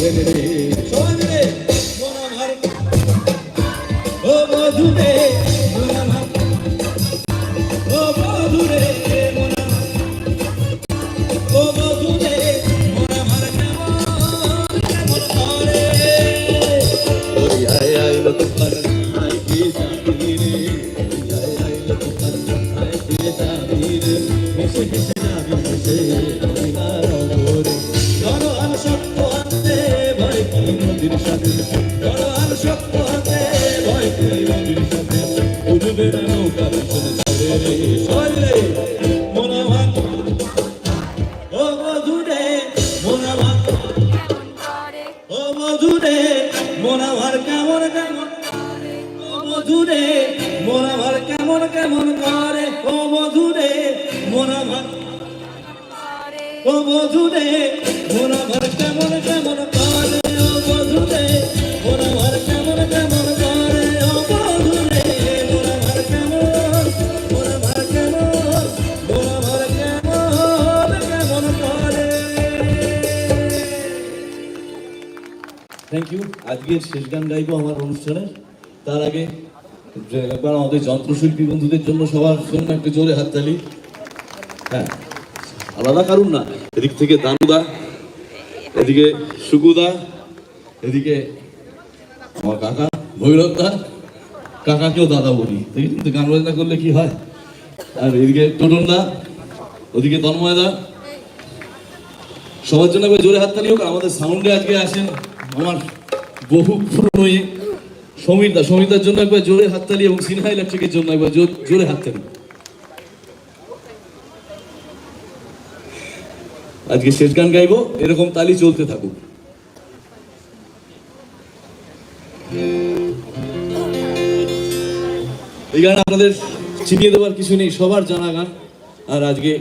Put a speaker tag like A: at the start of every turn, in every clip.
A: শোন রে মন আমার ও মধুরে মধুরে মোরাভার কেমন কেমন মধুরে মোরাভার কেমন কেমন করে ও মধুরে মোরাভার ও কেমন কেমন থ্যাংক ইউ আজকের শেষ গান গাইবো আমার অনুষ্ঠানে। তার আগে, একবার আমাদের যন্ত্রশিল্পী বন্ধুদের জন্য সবার জন্য একটা জোরে হাততালি হ্যাঁ আলাদা কারণ না। এদিক থেকে দানুদা, এদিকে সুকুদা এদিকে আমার কাকা, ভৈরব দা, কাকাকেও দাদা বলি। দেখি কিন্তু গান বাজনা করলে কি হয়? আর এদিকে টোটন দা, ওদিকে তন্ময় দা। সবার জন্য জোরে হাততালি হোক আমাদের সাউন্ডে আজকে আসেন আমার বহু পুরনো ইয়ে, সমীর দা সমীর দার জন্য একবার জোরে হাততালি এবং সিনহা ইলেকট্রিকের জন্য একবার জোর- হাততালি আজকে শেষ গান গাইবো এরকম তালি চলতে থাকুক। এই গান আপনাদের চিনিয়ে দেওয়ার কিছু নেই সবার জানা গান। আর আজকে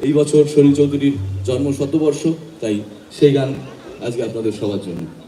A: এই বছর সলিল চৌধুরীর জন্ম শতবর্ষ তাই সেই গান আজকে আপনাদের সবার জন্য।